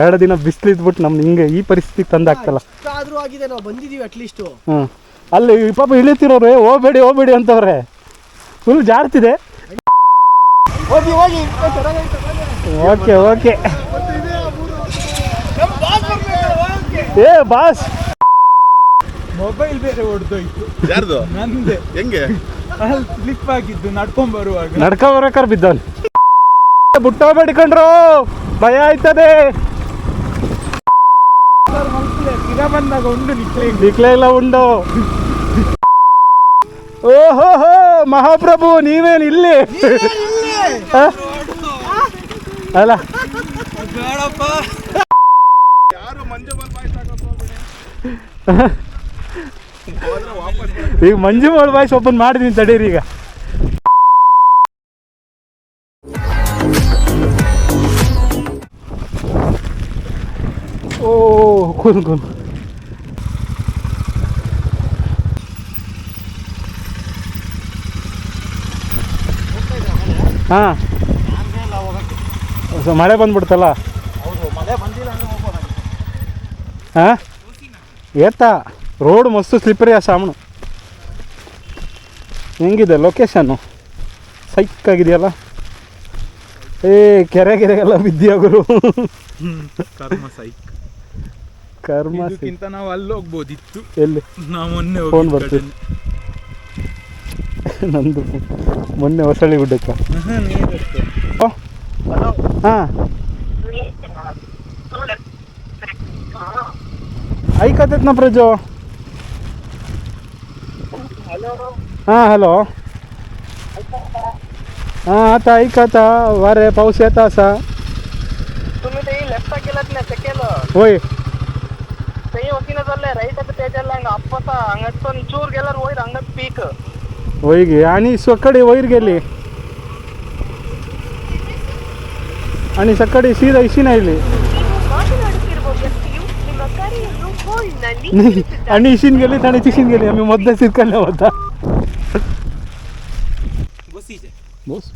ಎರಡು ದಿನ ಬಿಸಿಲು ಇದ್ಬಿಟ್ಟು ನಮ್ದು ಹಿಂಗೆ ಈ ಪರಿಸ್ಥಿತಿ ತಂದಾಕ್ತಲ್ಲ ಆದ್ರೂ ಆಗಿದೆ ನಾವು ಬಂದಿದೀವಿ ಅಟ್ಲೀಸ್ಟ್ ಹ್ಞೂ ಅಲ್ಲಿ ಈ ಪಾಪ ಇಳಿತಿರೋರು ಹೋಗ್ಬೇಡಿ ಹೋಗ್ಬೇಡಿ ಅಂತವ್ರೆ. ಫುಲ್ ಜಾರ್ತಿದೆ ಹೋಗಿ ಹೋಗಿ ಓಕೆ ಓಕೆ. ಏ ಬಾಸ್ ಮೊಬೈಲ್ ಬೇರೆ ಹೊಡೆದೋಯ್ತು ಯಾರ್ದು? ನಂದೆ. ಹೆಂಗೆ? ಅಲ್ಲಿ ಸ್ಲಿಪ್ ಆಗಿದ್ದು ನಡ್ಕೊಂಡ್ ಬರುವಾಗ. ನಡ್ಕೊಂಡ್ ಬರಕಾರ ಬಿದ್ದವನ್. ಬುಟ್ಟ ಬೇಡಿಕೊಂಡ್ರು ಭಯ ಆಯ್ತದೆ. ತಿರ ಬಂದಾಗ ಉಂಡು ನಿಕ್ಲೆ ದಿಕ್ಲೆ ಇಲ್ಲ ಉಂಡು. ಓಹೋ ಹೋ ಮಹಾಪ್ರಭು ನೀವೇನು ಇಲ್ಲಿ? ಅಲ್ಲ. ಬೇಡಪ್ಪ. ಯಾರು ಮಂಜು ಬಾಯ್ ಈಗ ಮಂಜು ಮೋಳ್ ಬಾಯ್ಸ್ ಓಪನ್ ಮಾಡಿದೀನಿ ತಡೀರಿ ಈಗ. ಓ ಕುನ್ ಕೂನು ಹಾಂ. ಸೊ ಮಳೆ ಬಂದ್ಬಿಡ್ತಲ್ಲ? ಹಾಂ? ಏತ ರೋಡ್ ಮಸ್ತು ಸ್ಲಿಪ್ಪರಿ ಆ ಸಾಮನು ಹೆಂಗಿದೆ ಲೊಕೇಶನ್ನು ಸೈಕ್ ಆಗಿದೆಯಲ್ಲ? ಏ ಕೆರೆ ಕೆರೆಗೆಲ್ಲ ಬಿದ್ದಿಯಾಗರು ಕರ್ಮ ಸೈಕ್. ಕರ್ಮ ನಾವು ಅಲ್ಲಿ ಹೋಗ್ಬೋದಿತ್ತು ಎಲ್ಲಿ? ನಾವು ಮೊನ್ನೆ ಫೋನ್ ಬರ್ತೀವಿ. ನಂದು ಮೊನ್ನೆ ಹೊಸಳ್ಳಿ ಗುಡ್ಡಕ್ಕ ಹಾಂ ऐकतात प्रजो हां हॅलो हां आता ऐक आता वारे पाऊस येता असा तुम्ही ते लेफ्ट केलं नाही केलं होय ते वकील चाललंय राईट आता त्याच्याला अप्पाचा अंगात पण चूर गेला वयर अंगात पीक वैगे आणि सकाळी वैर गेले. आणि सकाळी सीद ऐशी नाही आणि इशीन गेले आणि तिशीन गेले. आम्ही मतदार सीत काढला होता. बस.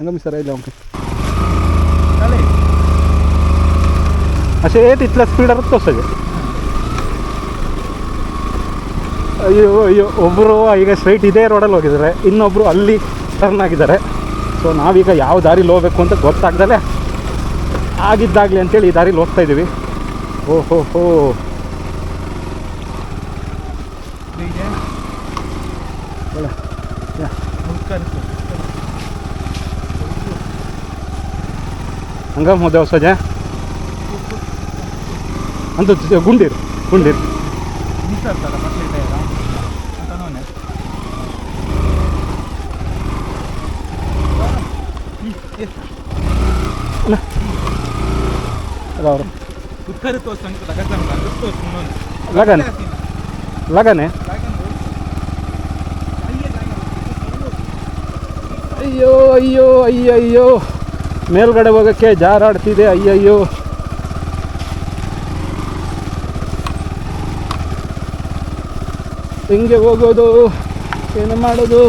मी सर आयला असे येत स्पीड आहात तो सगळे. ಒಬ್ಬರು ಈಗ ಸ್ಟ್ರೈಟ್ ಇದೇ ರೋಡಲ್ಲಿ ಹೋಗಿದ್ದಾರೆ ಇನ್ನೊಬ್ಬರು ಅಲ್ಲಿ ಟರ್ನ್ ಆಗಿದ್ದಾರೆ. ಸೊ ನಾವೀಗ ಯಾವ ದಾರಿಲಿ ಹೋಗಬೇಕು ಅಂತ ಗೊತ್ತಾಗ್ದಲೆ ಆಗಿದ್ದಾಗಲಿ ಅಂತೇಳಿ ಈ ದಾರಿಲಿ ಹೋಗ್ತಾ ಇದ್ದೀವಿ. ಓಹೋ ಹೋ ಹೀಗೆ ಮಿಸ್ ಹೊಸಜೆ ಅಂತ ಗುಂಡೀರು ಗುಂಡೀರು ನಿಂತರ್ತಲ್ಲ ಮತ್ತೆ ಟೈರ ಅಂತ ನೋನೆ ಅಲ್ಲ. ಅವರು. ಉತ್ತರ ತೋರ್ಸು ಅಂತ ತಗದ ತೋರ್ಸು ಇನ್ನೊಂದು. ಲಗನೆ. ಲಗನೆ ಅಯ್ಯೋ ಅಯ್ಯೋ ಅಯ್ಯೋ ಅಯ್ಯೋ ಮೇಲ್ಗಡೆ ಹೋಗೋಕ್ಕೆ ಜಾರಾಡ್ತಿದೆ ಅಯ್ಯಯ್ಯೋ. ಹಿಂಗೆ ಹೋಗೋದು? ಏನು ಮಾಡೋದು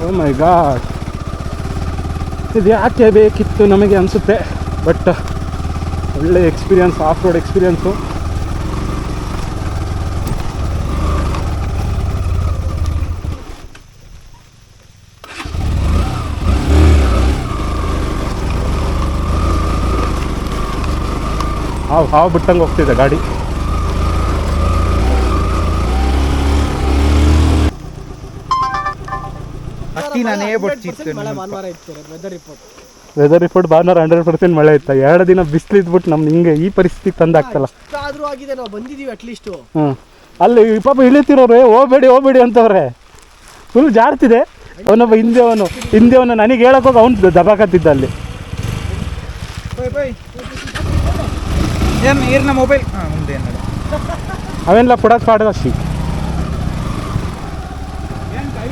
ಓ ಮೈ ಗಾಡ್ ಇದು ಯಾಕೆ ಬೇಕಿತ್ತು ನಮಗೆ ಅನಿಸುತ್ತೆ ಬಟ್ ಒಳ್ಳೆ ಎಕ್ಸ್ಪೀರಿಯನ್ಸ್ ಆಫ್ ರೋಡ್ ಎಕ್ಸ್ಪೀರಿಯನ್ಸು ಹಾವು ಹಾವು ಬಿಟ್ಟಂಗೆ ಹೋಗ್ತಿದೆ ಗಾಡಿ. ನಾನೇ ಭಾನುವಾರ ವೆದರ್ ರಿಪೋರ್ಟ್ ವೆದರ್ ರಿಪೋರ್ಟ್ ಭಾನುವಾರ ಹಂಡ್ರೆಡ್ ಪರ್ಸೆಂಟ್ ಮಳೆ ಇತ್ತು. ಎರಡು ದಿನ ಬಿಸಿಲು ಇದ್ಬಿಟ್ಟು ನಮ್ಗೆ ಹಿಂಗೆ ಈ ಪರಿಸ್ಥಿತಿ ತಂದಾಕ್ತಲ್ಲ ಆದ್ರೂ ಆಗಿದೆ ನಾವು ಬಂದಿದೀವಿ ಅಟ್ಲೀಸ್ಟ್ ಹ್ಞೂ ಅಲ್ಲಿ ಈ ಪಾಪ ಇಳಿತಿರೋರು ಹೋಗ್ಬೇಡಿ ಹೋಗ್ಬೇಡಿ ಅಂತವ್ರೆ. ಫುಲ್ ಜಾರ್ತಿದೆ. ಅವನೊಬ್ಬ ಹಿಂದೆ ಅವನು ಹಿಂದೆ ಅವನು ನನಗೆ ಹೋಗ ಅವನು ದಬಾಕತ್ತಿದ್ದ ಅಲ್ಲಿ ಬೈ ಬೈ. ಏನ್ ಏರ್ನ ಮೊಬೈಲ್ ಹಾಂ ಮುಂದೆ ಏನಾರ ಅವೆಲ್ಲ ಪುಡಕ್ ಪಾಡದ ಅಷ್ಟೇ ಏನು ಕೈ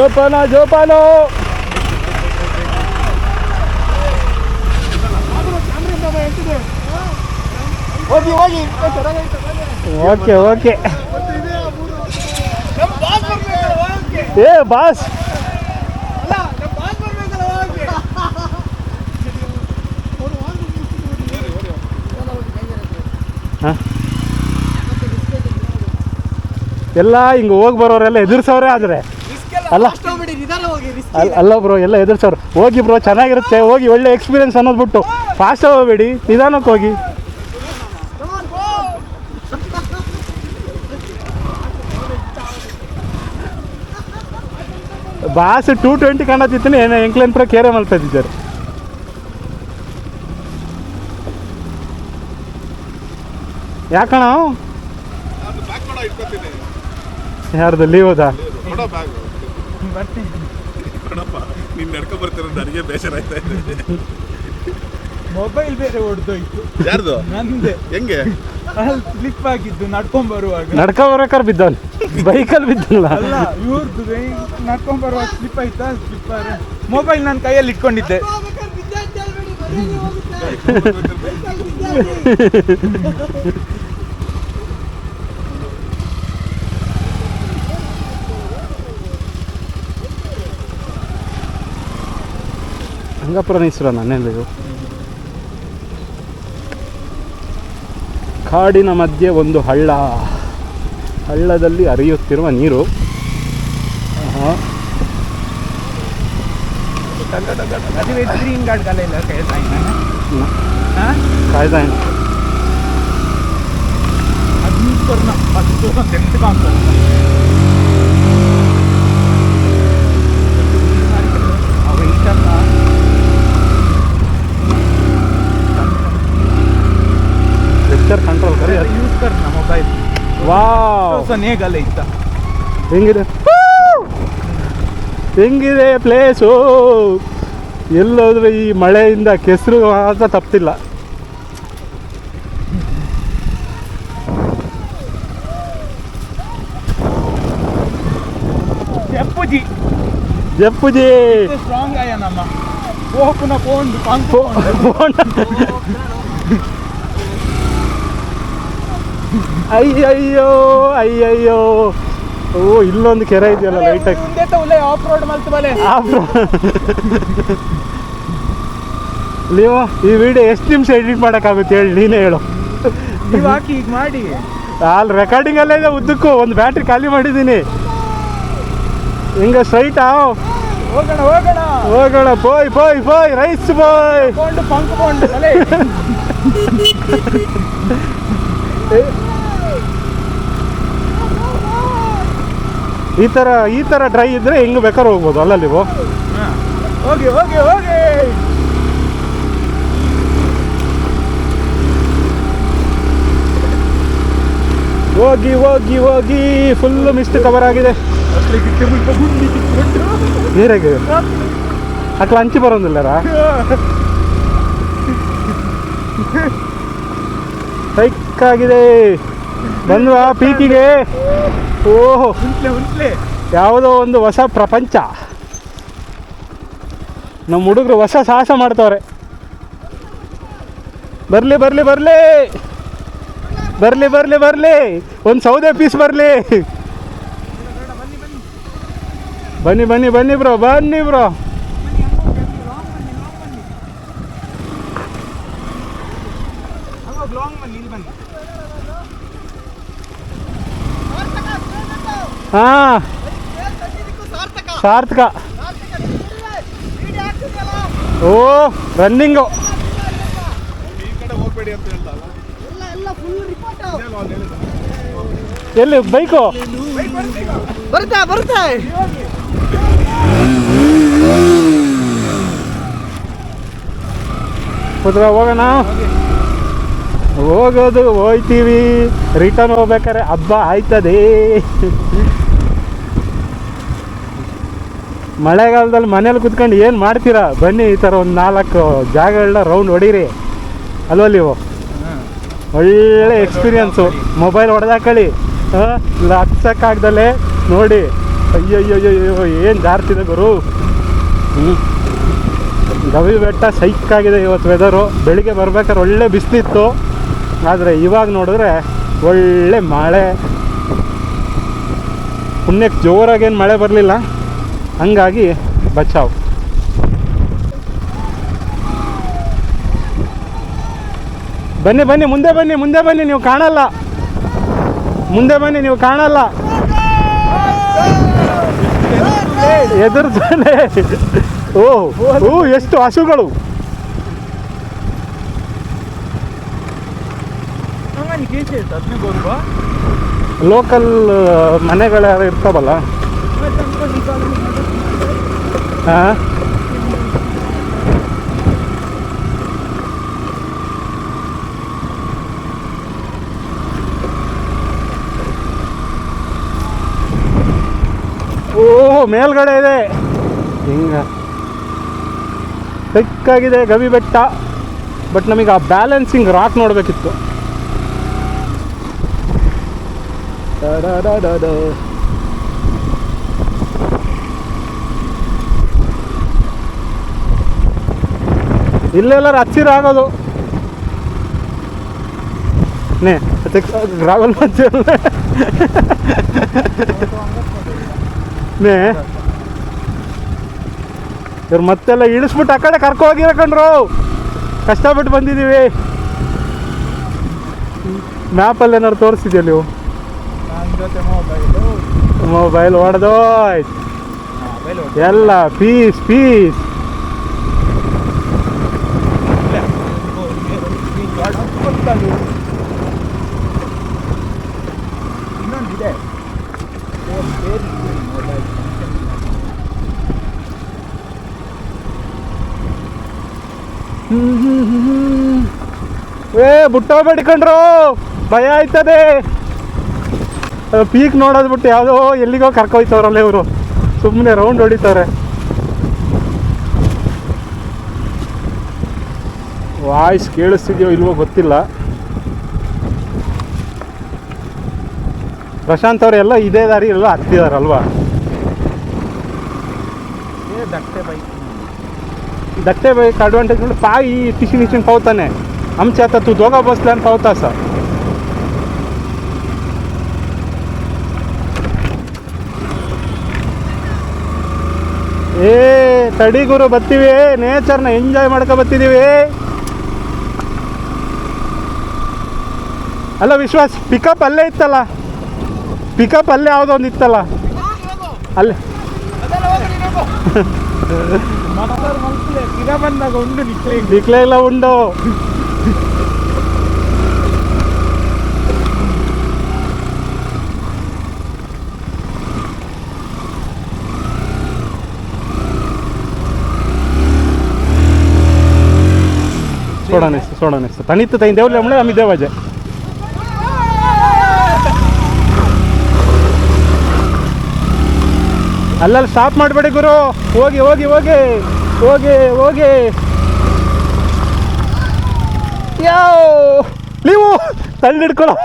ಜೋಪಾನ ಜೋಪಾನ. ಹೋಗಿ ಹೋಗಿ. Okay okay. ಏ ಬಾಸ್? ಎಲ್ಲ ಹಿಂಗೆ ಹೋಗಿ ಬರೋರೆಲ್ಲ ಎದುರಿಸೋರೆ ಆದರೆ. ಅಲ್ಲ. ಅಲ್ಲ ಅಲ್ಲ ಬ್ರೋ ಎಲ್ಲ ಎದುರ್ಸೋರು. ಹೋಗಿ ಬ್ರೋ ಚೆನ್ನಾಗಿರುತ್ತೆ ಹೋಗಿ ಒಳ್ಳೆ ಎಕ್ಸ್ಪೀರಿಯನ್ಸ್ ಅನ್ನೋದು ಬಿಟ್ಟು ಫಾಸ್ಟ್ ಹೋಗಬೇಡಿ ನಿಧಾನಕ್ಕೆ ಹೋಗಿ. ಬಾಸ್ ಟೂ ಟ್ವೆಂಟಿ ಕಾಣತಿತ್ತು ಏನು ಎಂಕ್ಲೈನ್ ಪ್ರ ಕೇರೆ ಮಾಡ್ತಾ ಇದ್ದಾರೆ ಯಾಕಣ ಯಾರ್ದು ಲೀವ್ ಹೋದ ಕೊಡೋ ಬ್ಯಾಗ್ ಬರ್ತೀನಿ ನೀನು ನೀನ್ ನಡ್ಕೊ ಬರ್ತಿರೋ ನನಗೆ ಬೇಸರ ಆಯ್ತಾ ಇದೆ. ಮೊಬೈಲ್ ಬೇರೆ ಹೊಡೆದೋಯ್ತು ಯಾರ್ದು? ನಂದೆ. ಹೆಂಗೆ? ಅಲ್ಲಿ ಸ್ಲಿಪ್ ಆಗಿದ್ದು ನಡ್ಕೊಂಡ್ ಬರುವಾಗ ನಡ್ಕೊ ಬರ್ಬೇಕಾದ್ರೆ ಬಿದ್ದವನು. ಬೈಕಲ್ಲಿ ಬಿದ್ದಲ್ಲ. ಅಲ್ಲ ಇವ್ರದ್ದು ನಡ್ಕೊಂಡ್ ಬರುವಾಗ ಸ್ಲಿಪ್ ಆಯ್ತಾ ಸ್ಲಿಪ್ ಮೊಬೈಲ್ ನನ್ನ ಕೈಯಲ್ಲಿ ಇಟ್ಕೊಂಡಿದ್ದೆ. ಹಂಗಪುರ ನಿಸ್ರ ಇದು. ಕಾಡಿನ ಮಧ್ಯೆ ಒಂದು ಹಳ್ಳ. ಹಳ್ಳದಲ್ಲಿ ಹರಿಯುತ್ತಿರುವ ನೀರು. ಆಹಾ. ವಾವ್ ಮೊಬೈಲ್ ವಾವ್ ನೇಗಲ್ಲ ಇತ್ತ. ಹೆಂಗಿದೆ? ಹೆಂಗಿದೆ ಪ್ಲೇಸು ಎಲ್ಲೋದ್ರೆ ಈ ಮಳೆಯಿಂದ ಕೆಸರು ಮಾತ್ರ ತಪ್ತಿಲ್ಲ. ಜಪ್ಪುಜಿ. ಜಪ್ಪುಜಿ. ಸ್ಟ್ರಾಂಗ್ ಆಯ ನಮ್ಮ? ಫೋನ್ ಫೋನ್ ಫೋನ್ ಅಯ್ಯಯ್ಯೋ ಅಯ್ಯಯ್ಯೋ. ಓ ಇಲ್ಲೊಂದು ಕೆರೆ ಇದೆಯಲ್ಲ ಲೈಟಾಗಿ ಆಫ್ ರೋಡ್ ಮಲ್ತು ಬಲೆ ನೀವು ಈ ವಿಡಿಯೋ ಎಷ್ಟು ನಿಮಿಷ ಎಡಿಟ್ ಮಾಡೋಕ್ಕಾಗುತ್ತೆ ಹೇಳಿ ನೀನೇ ಹೇಳು. ನೀವು ಹಾಕಿ ಈಗ ಮಾಡಿ. ಅಲ್ಲಿ ರೆಕಾರ್ಡಿಂಗ್ ಅಲ್ಲೇ ಇದೆ ಉದ್ದಕ್ಕೂ ಒಂದು ಬ್ಯಾಟ್ರಿ ಖಾಲಿ ಮಾಡಿದ್ದೀನಿ. ಹಿಂಗ ಸ್ಟ್ರೈಟಾ ಹೋಗೋಣ ಹೋಗೋಣ. ಹೋಗೋಣ ಪೋಯ್ ಪೋಯ್ ಪೋಯ್ ರೈಸ್ ಬೋಯ್ ಪಂಕ್ ಕೊಂಡು ಈ ಥರ ಈ ಥರ ಡ್ರೈ ಇದ್ದರೆ ಹೆಂಗೆ ಬೇಕಾದ್ರೆ ಹೋಗ್ಬೋದು ಅಲ್ಲಲ್ಲಿ ನೀವು? ಹೋಗಿ ಹೋಗಿ ಹೋಗಿ. ಹೋಗಿ ಹೋಗಿ ಹೋಗಿ ಫುಲ್ ಮಿಸ್ಟ್ ಕವರ್ ಆಗಿದೆ. ನೀರಾಗೆ ಅಟ್ಲ ಹಂಚಿ ಸೈಕ್ ಆಗಿದೆ. ಬಂದ್ವಾ ಪೀಕಿಗೆ? ಓಹೋ ಉಂಟ್ಲೆ ಉಂಟ್ಲೆ ಯಾವುದೋ ಒಂದು ಹೊಸ ಪ್ರಪಂಚ. ನಮ್ಮ ಹುಡುಗರು ಹೊಸ ಸಾಹಸ ಮಾಡ್ತವ್ರೆ. ಬರಲಿ ಬರಲಿ ಬರಲಿ. ಬರಲಿ ಬರಲಿ ಬರಲಿ. ಒಂದು ಸೌದೆ ಪೀಸ್ ಬರಲಿ. ಬನ್ನಿ ಬನ್ನಿ ಬನ್ನಿ ಬ್ರೋ ಬನ್ನಿ ಬ್ರೋ. ಬನ್ನಿ ಇಲ್ಲಿ ಬನ್ನಿ ಹಾಂ. ಸಾರ್ಥಕ. ಓ ರನ್ನಿಂಗು ಎಲ್ಲಿ ಬೈಕು ಬರ್ತಾ ಬರ್ತಾ ಕುದ್ರ ಹೋಗೋಣ. ಹೋಗೋದು ಹೋಯ್ತೀವಿ. ರಿಟರ್ನ್ ಹೋಗ್ಬೇಕಾರೆ ಹಬ್ಬ ಆಯ್ತದೆ. ಮಳೆಗಾಲದಲ್ಲಿ ಮನೇಲಿ ಕುತ್ಕೊಂಡು ಏನು ಮಾಡ್ತೀರಾ? ಬನ್ನಿ ಈ ಥರ ಒಂದು ನಾಲ್ಕು ಜಾಗಗಳನ್ನ ರೌಂಡ್ ಹೊಡೀರಿ. ಅಲ್ವಾ ನೀವು? ಒಳ್ಳೆ ಎಕ್ಸ್ಪೀರಿಯನ್ಸು ಮೊಬೈಲ್ ಹೊಡೆದಾಕಳಿ. ಹಚ್ಚಕ್ಕಾಗ್ದಲೆ ನೋಡಿ. ಅಯ್ಯಯ್ಯೋ ಏನು ಜಾರ್ತಿದೆ ಗುರು? ಹ್ಞೂ ಗವಿ ಬೆಟ್ಟ ಸೈಕ್ಕಾಗಿದೆ ಇವತ್ತು ವೆದರು ಬೆಳಿಗ್ಗೆ ಬರ್ಬೇಕಾದ್ರೆ ಒಳ್ಳೆ ಬಿಸಿಲಿತ್ತು. ಆದರೆ ಇವಾಗ ನೋಡಿದ್ರೆ ಒಳ್ಳೆ ಮಳೆ. ಪುಣ್ಯಕ್ಕೆ ಜೋರಾಗೇನು ಮಳೆ ಬರಲಿಲ್ಲ. ಹಂಗಾಗಿ ಬಚಾವ್. ಬನ್ನಿ ಬನ್ನಿ, ಮುಂದೆ ಬನ್ನಿ ಮುಂದೆ ಬನ್ನಿ, ನೀವು ಕಾಣಲ್ಲ. ಮುಂದೆ ಬನ್ನಿ, ನೀವು ಕಾಣಲ್ಲ. ಎದುರ್ತಾನೆ ಓ ಓ, ಎಷ್ಟು ಹಸುಗಳು. ಲೋಕಲ್ ಮನೆಗಳು ಇರ್ತಾವಲ್ಲ. ಹಾಂ ಓ ಮೇಲ್ಗಡೆ ಇದೆ. ಹಿಂಗ. ಬೆಕ್ಕಾಗಿದೆ ಗವಿ ಬೆಟ್ಟ. ಬಟ್ ನಮಗೆ ಆ ಬ್ಯಾಲೆನ್ಸಿಂಗ್ ರಾಕ್ ನೋಡಬೇಕಿತ್ತು. ಇಲ್ಲೆಲ್ಲ ಹಚ್ಚಿರ ಆಗೋದು ನೇ ಮಧ್ಯೆ ನೇ ಇವ್ರು ಮತ್ತೆಲ್ಲ ಇಳಿಸ್ಬಿಟ್ಟು ಆ ಕಡೆ ಕರ್ಕೊ ಹೋಗಿರ ಕಣ್ರು. ಕಷ್ಟಪಟ್ಟು ಬಂದಿದ್ದೀವಿ ಮ್ಯಾಪಲ್ಲಿ ಏನಾರು ತೋರಿಸಿದ್ಯಾ ನೀವು? ಮೊಬೈಲ್ ಹೊಡೆದೋಯ್ತು ಎಲ್ಲ ಪೀಸ್ ಪೀಸ್ ಇನ್ನೊಂದಿದೆ ಮೊಬೈಲ್ ಏ ಬುಟ್ಟ ಬೇಡ್ಕೊಂಡ್ರು ಭಯ ಆಯ್ತದೆ. ಪೀಕ್ ನೋಡೋದು ಬಿಟ್ಟು ಯಾವುದೋ ಎಲ್ಲಿಗೋ ಕರ್ಕೊಯ್ತವ್ರಲ್ಲ ಇವರು. ಸುಮ್ಮನೆ ರೌಂಡ್ ಹೊಡಿತಾರೆ. ವಾಯ್ಸ್ ಕೇಳಿಸ್ತಿದೆಯೋ ಇಲ್ವೋ ಗೊತ್ತಿಲ್ಲ. ಪ್ರಶಾಂತ್ ಅವರೆಲ್ಲ ಇದೇ ದಾರಿ ಎಲ್ಲ ಹತ್ತಿದಾರಲ್ವಾ? ದಟ್ಟೆ ಬೈಕ್ ದಟ್ಟೆ ಬೈಕ್ ಅಡ್ವಾಂಟೇಜ್ ನೋಡಿ ಪಾಯಿ ಟಿಶಿನ್ ಇಶಿನ್ ಹೋಗ್ತಾನೆ पावताने आमच्या आता तू दोघा बसल्यान पावता असा ಏ ತಡಿ ಗುರು ಬರ್ತೀವಿ ನೇಚರ್ನ ಎಂಜಾಯ್ ಮಾಡ್ಕೊ ಬರ್ತಿದ್ದೀವಿ ಅಲ್ಲ ವಿಶ್ವಾಸ್ ಪಿಕಪ್ ಅಲ್ಲೇ ಇತ್ತಲ್ಲ ಪಿಕಪ್ ಅಲ್ಲೇ ಯಾವುದೋ ಒಂದು ಇತ್ತಲ್ಲ ಅಲ್ಲೇ ಮಕ್ಕಳು ಮಕ್ಕಳೇ ತಿರ ಬಂದಾಗ ಒಂದು ನಿಕ್ಲೆ ದಿಕ್ಲೆ ಇಲ್ಲ ಉಂಡು ನೋಡೋಣ தனித்து தனி தேவ இல்லை நம்ம தேவாಜ ಅಲ್ಲಲ್ಲಿ ಸ್ಟಾಪ್ ಮಾಡಬೇಡಿ ಗುರು. ಹೋಗಿ ಹೋಗಿ ಹೋಗಿ. ಹೋಗಿ ಹೋಗಿ. ಯಾವ ನೀವು ತಳ್ಳಿಡ್ಕೊಳ್ಳೋ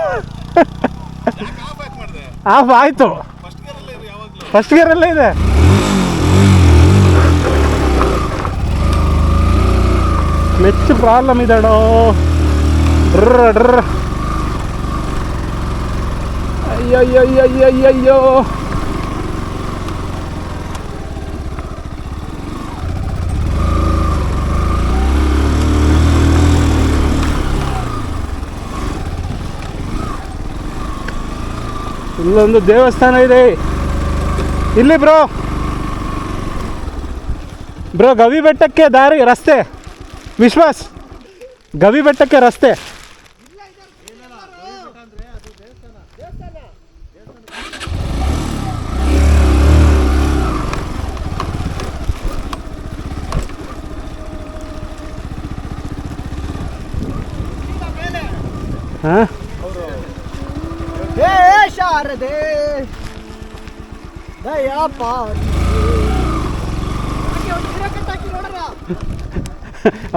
ಆಫ್ ಆಯಿತು. ಫಸ್ಟ್ ಗೇರಲ್ಲೇ ಇದೆ. ಮೆಚ್ಚು ಪ್ರಾಬ್ಲಮ್ ಇದೆಡೋ ಡ್ರ ಡ್ರ ಅಯ್ಯಯ್ಯಯ್ಯಯ್ಯಯ್ಯೋ ಇಲ್ಲೊಂದು ದೇವಸ್ಥಾನ ಇದೆ. ಇಲ್ಲಿ ಬ್ರೋ. ಬ್ರೋ ಗವಿ ಬೆಟ್ಟಕ್ಕೆ ದಾರಿ, ರಸ್ತೆ. ವಿಶ್ವಾಸ್ ಗವಿ ಬೆಟ್ಟಕ್ಕೆ ರಸ್ತೆ ಹಾಂ ಹೇ ಶಾರದೆ ದಯಾ ಪಾರಿ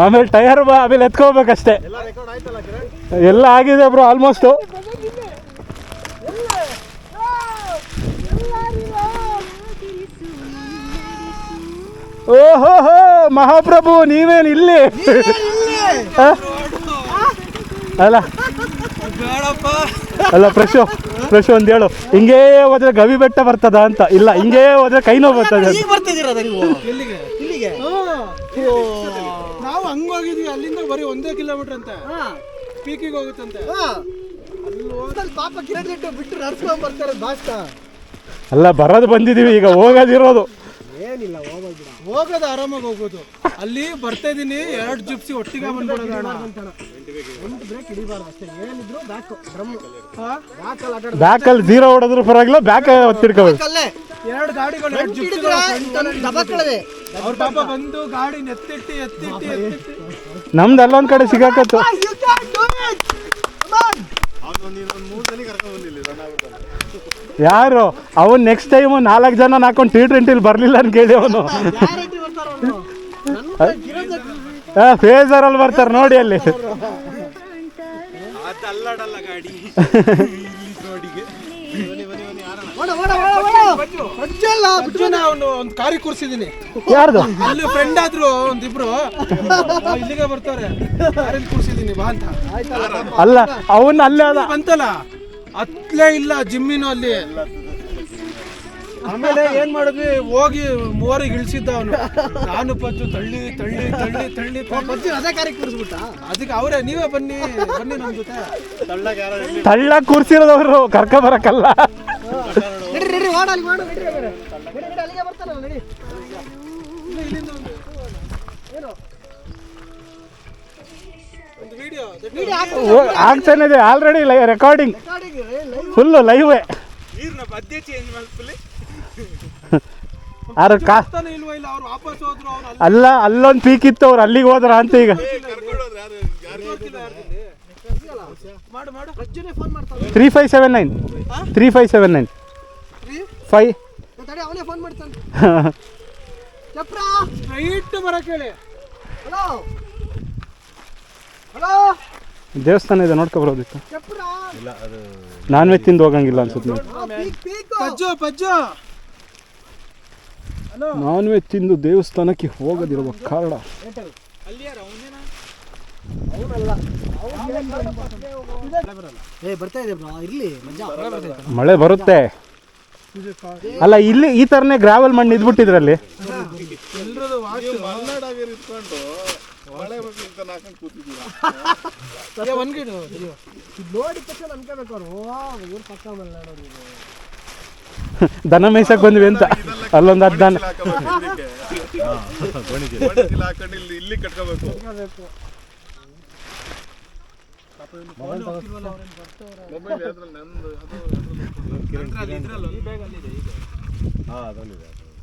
ಆಮೇಲೆ ಟೈರ್ ಬಾ ಆಮೇಲೆ ಎತ್ಕೋಬೇಕಷ್ಟೇ. ಎಲ್ಲ ಆಗಿದೆ ಬ್ರೋ ಆಲ್ಮೋಸ್ಟು ಓಹೋ ಹೋ, ಮಹಾಪ್ರಭು, ನೀವೇನು ಇಲ್ಲಿ? ಅಲ್ಲ. ಅಲ್ಲ, ಫ್ರೆಶ್ ಫ್ರೆಶ್ ಒಂದು ಹೇಳು. ಹಿಂಗೇ ಹೋದ್ರೆ ಗವಿ ಬೆಟ್ಟ ಬರ್ತದ ಅಂತ. ಇಲ್ಲ, ಹಿಂಗೇ ಹೋದ್ರೆ ಕೈ ನೋವು ಬರ್ತದೆ ಅಂತ. ಬರ್ತಿದ್ದೀರಾ ನೀವು ಇಲ್ಲಿಗೆ ಇಲ್ಲಿಗೆ ನಾವು ಹಂಗ್ ಹೋಗಿದ್ವಿ ಅಲ್ಲಿಂದ ಬರೀ ಒಂದೇ ಕಿಲೋಮೀಟರ್ ಅಂತೆ. ಪೀಕಿಗೆ ಹೋಗುತ್ತಂತೆ. ಅಲ್ಲಿ ಪಾಪ ಕಿರಣ್ ರೆಡ್ಡಿ ಬಿಟ್ಟು ನಡ್ಸ್ಕೊಂಡ್ ಬರ್ತಾರೆ ಭಾಷ ಅಲ್ಲ ಬರೋದು ಬಂದಿದೀವಿ ಈಗ ಹೋಗೋದಿರೋದು. ಏನಿಲ್ಲ ಹೋಗೋದು ಬಿಡ. ಹೋಗೋದು ಆರಾಮಾಗಿ ಹೋಗೋದು. ಅಲ್ಲಿ ಬರ್ತಾ ಇದೀನಿ ಎರಡು ಜಿಪ್ಸಿ ಒಟ್ಟಿಗೆ ಬಂದ್ಬಿಡೋದು ಅಣ್ಣ. ಒಂದು ಬ್ರೇಕ್ ಹಿಡಿಬಾರ್ದು ಅಷ್ಟೇ. ಏನಿದ್ರು ಬ್ಯಾಕ್ ಡ್ರಮ್ ಬ್ಯಾಕಲ್ಲಿ ಬ್ಯಾಕಲ್ಲಿ ಜೀರೋ ಹೊಡೆದ್ರು ಪರವಾಗಿಲ್ಲ ಬ್ಯಾಕ್ ಅಲ್ಲೇ. ಎರಡು ಗಾಡಿಗಳು ಎರಡು ಜಿಪ್ಸಿ ಹಿಡಿದ್ರೆ? ದಬಕ್ಕಳದೆ ಅವ್ರ ಪಾಪ ಬಂದು ಗಾಡಿ ನೆತ್ತಿಟ್ಟು ಎತ್ತಿಟ್ಟಿ ಎತ್ತಿಟ್ಟಿ. ನಮ್ದು ಅಲ್ಲೊಂದ್ ಕಡೆ ಸಿಗಾಕತ್ತು. ಆನ್ ಯಾರು? ಅವನ್ ನೆಕ್ಸ್ಟ್ ಟೈಮ್ ನಾಲ್ಕು ಜನ ಹಾಕೊಂಡು ಟಿ ಟ್ವೆಂಟಿಲಿ ಬರ್ಲಿಲ್ಲ ಅಂತ ಕೇಳಿ ಅವನು. ಫೇಸರ್ ಅಲ್ಲಿ ಬರ್ತಾರೆ ನೋಡಿ ಅಲ್ಲಿ. ಗಾಡಿ. ಅಜ್ಜಲ್ಲ ಅರ್ಜುನ ಅವನು ಒಂದು ಕಾರಿಗೆ ಕೂರಿಸಿದೀನಿ ಯಾರ್ದು? ಅಲ್ಲಿ ಫ್ರೆಂಡ್ ಆದ್ರು ಒಂದಿಬ್ರು. ಇಲ್ಲಿಗೆ ಬರ್ತಾರೆ. ಕಾರಲ್ಲಿ ಕೂರಿಸಿದೀನಿ ಬಾ ಅಂತ. ಅಲ್ಲ ಅವನ್ ಅಲ್ಲೇ ಅದ ಬಂತಲ್ಲ? ಅತ್ಲೇ ಇಲ್ಲ ಜಿಮ್ಮಿನ ಅಲ್ಲಿ. ಆಮೇಲೆ ಏನ್ ಮಾಡಿದ್ವಿ? ಹೋಗಿ ಮೂವರಿಗೆ ಇಳಿಸಿದ್ದ ಅವನು. ನಾನು ಪಚ್ಚು ತಳ್ಳಿ ತಳ್ಳಿ ತಳ್ಳಿ ತಳ್ಳಿ. ತಳ್ಳಿ. ಅದೇ ಕಾರಿಗೆ ಕೂರಿಸ್ಬಿಟ್ಟ? ಅದಕ್ಕೆ ಅವರೇ ನೀವೇ ಬನ್ನಿ ಬನ್ನಿ ನಮ್ ಜೊತೆ. ತಳ್ಳ ಕೂರಿಸಿರೋದವ್ರು ಕರ್ಕ ಬರಕ್ಕಲ್ಲ. ನಡಿ ಓಡ ಅಲ್ಲಿ ಮಾಡು ನಡಿ ನಡಿ ಅಲ್ಲಿಗೆ ಬರ್ತಾನಲ್ಲ ನಡಿ ಒಂದು ವಿಡಿಯೋ ವಿಡಿಯೋ ಆಗ್ತಾನೆ ಇದೆ already recording recording live full ಲೈವೇ ಕಾ ಅಲ್ಲ ಅಲ್ಲೊಂದು ಪೀಕ್ ಇತ್ತು ಅವ್ರು ಅಲ್ಲಿಗೆ ಹೋದ್ರ ಅಂತ ಈಗ. ಮಾಡು ಮಾಡು. ಅಜ್ಜನೇ ಫೋನ್ ಮಾಡ್ತಾನೆ. Three five seven nine three five seven nine ಅವನೇ ಫೋನ್ ಮಾಡ್ತಾನೆ. ಚಪ್ರ? ಸ್ಟ್ರೈಟ್ ಬರಕ್ ಹೇಳಿ ಹಲೋ ಹಲೋ ದೇವಸ್ಥಾನ ಇದೆ ನೋಡ್ಕೊ ಬರೋದಿತ್ತು ಚಪ್ರ? ನಾನ್ ವೆಜ್ ತಿಂದು ಹೋಗಂಗಿಲ್ಲ ಅನ್ಸುತ್ತೆ ನಾನ್ ವೆಜ್ ತಿಂದು ದೇವಸ್ಥಾನಕ್ಕೆ ಹೋಗದಿರುವ ಕಾರಣ. ಏ ಬರ್ತಾ ಇದೆ ಬ್ರೋ ಇರ್ಲಿ ಮಜಾ ಮಳೆ ಬರುತ್ತೆ. ಅಲ್ಲ ಇಲ್ಲಿ ಈ ಥರನೇ ಗ್ರಾವೆಲ್ ಮಣ್ಣು ಇದ್ಬಿಟ್ಟಿದ್ರಲ್ಲಿ. ದನ ಮೇಯ್ಸಕ್ ಬಂದ್ವಿ ಅಂತ. ಅಲ್ಲೊಂದು ಹತ್ತು ದನ. ಗೋಣಿಚೀಲ ಹಾಕೊಂಡು ಇಲ್ಲಿ ಇಲ್ಲಿ ಕಟ್ಕೋಬೇಕು ಮೊಬೈಲ್ ಅದ್ರಲ್ಲಿ ಮೊಬೈಲ್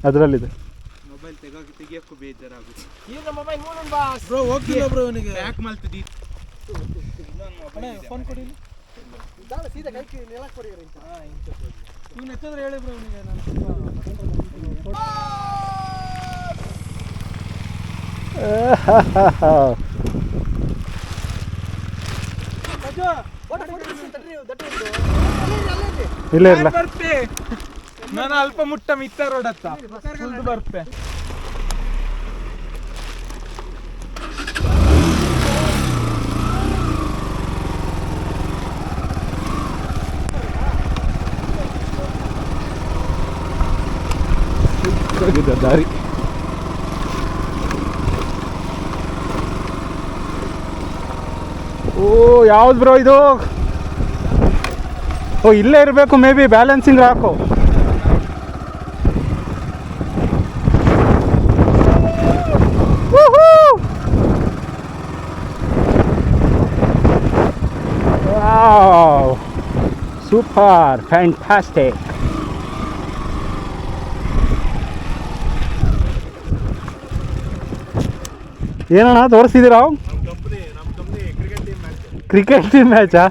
ಅದರಲ್ಲಿದೆ ಬ್ರೋ ಹೋಗ್ತಿಲ್ಲ ಬ್ರೋ ಅವನಿಗೆ ಬ್ಯಾಕ್ ಮಾಡ್ತಿದ್ದಿ ಫೋನ್ ಕೊಡಿ ಇಲ್ಲಿ. ದಾಳ ಸೀದಾ ಕೈ ಕಿ- ನೆಲಕ್ಕೆ ಕೊಡಿರಿ ಅಂತ. ಇವ್ನು ಎತ್ತಿದ್ರೆ ಹೇಳಿ ಬ್ರೋ ಇವನಿಗೆ ನಾನು ಸ್ವಲ್ಪ ಪಜ್ಜು, ಓಡ, ಓಡ, ತಡ್ರಿ, ದಟ್ಟಿ ಹಿಡ್ದು. ಅಲ್ಲೇ ಇರಿ, ಅಲ್ಲೇ ಇರಿ. ಇಲ್ಲ ಇಲ್ಲ. ಬರ್ತೆ. ನಾನು ಅಲ್ಪ ಮುಟ್ಟ ಮಿತ್ತ ರೋಡ್ ಹತ್ತ ಸುಲ್ದು ಬರ್ತೆ ದಾರಿ ಓ, ಯಾವ್ದು ಬ್ರೋ ಇದು? ಓ, ಇಲ್ಲೇ ಇರಬೇಕು ಮೇ ಬಿ ಬ್ಯಾಲೆನ್ಸಿಂಗ್ ಹಾಕು ಸೂಪರ್ ಫ್ಯಾಂಟಾಸ್ಟಿಕ್ ಏನಣ್ಣ, ತೋರಿಸ್ತಿದ್ದೀರಾ ನಮ್ಮ ಕಂಪ್ನಿ ನಮ್ಮ company cricket team match cricket team ಮ್ಯಾಚಾ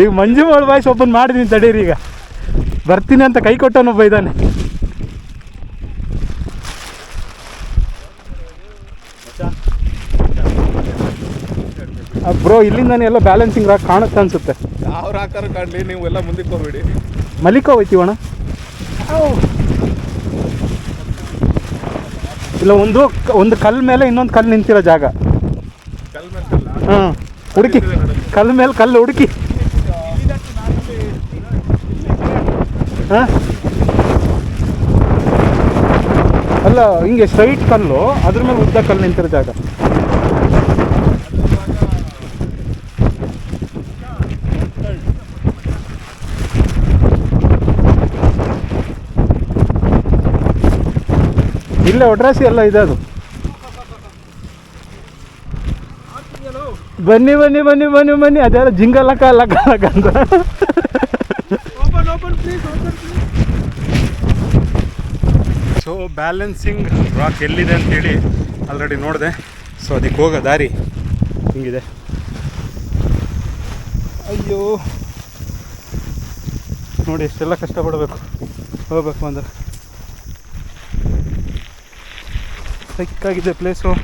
ಈಗ ಮಂಜು ಮೋಳ್ ಬಾಯ್ಸ್ ಓಪನ್ ಮಾಡಿದೀನಿ ತಡೀರಿ ಈಗ. ಬರ್ತೀನಿ ಅಂತ ಕೈ ಕೊಟ್ಟವನೊಬ್ಬ ಇದ್ದಾನೆ. ಬ್ರೋ ಇಲ್ಲಿಂದಾನೆ ಎಲ್ಲ ಬ್ಯಾಲೆನ್ಸಿಂಗ್ ರಾಕ್ ಕಾಣುತ್ತೆ ಅನ್ಸುತ್ತೆ. ಯಾವ ಆಕಾರ ಕಾಣಲಿ? ನೀವು ಎಲ್ಲ ಮುಂದಕ್ಕೆ ಹೋಗ್ಬೇಡಿ. ಮಲ್ಲಿಕ ಹೋಯ್ತೀವಣ್ಣ? ಇಲ್ಲ ಒಂದು ಒಂದು ಕಲ್ ಮೇಲೆ ಇನ್ನೊಂದು ಕಲ್ಲು ನಿಂತಿರೋ ಜಾಗ. ಹಾಂ ಹುಡುಕಿ. ಕಲ್ ಮೇಲೆ ಕಲ್ಲು ಹುಡುಕಿ. ಹಾಂ? ಅಲ್ಲ ಹಿಂಗೆ ಸ್ಟ್ರೈಟ್ ಕಲ್ಲು ಅದ್ರ ಮೇಲೆ ಉದ್ದ ಕಲ್ಲು ನಿಂತಿರೋ ಜಾಗ. ಇಲ್ಲೇ ಒಡ್ರಾಸಿ ಎಲ್ಲ ಇದೆ ಅದು. ಬನ್ನಿ ಬನ್ನಿ ಬನ್ನಿ ಬನ್ನಿ ಬನ್ನಿ. ಅದೆಲ್ಲ ಜಿಂಗ ಲಕ ಲಕ ಲಕ ಅಂತ. ಸೊ ಬ್ಯಾಲೆನ್ಸಿಂಗ್ ರಾಕ್ ಎಲ್ಲಿದೆ ಅಂತೇಳಿ ಆಲ್ರೆಡಿ ನೋಡಿದೆ. ಸೊ ಅದಕ್ಕೆ ಹೋಗೋ ದಾರಿ ಹಿಂಗಿದೆ. ಅಯ್ಯೋ. ನೋಡಿ, ಎಷ್ಟೆಲ್ಲ ಕಷ್ಟಪಡಬೇಕು. ಹೋಗ್ಬೇಕು ಅಂದ್ರೆ Hay que caer de pleso.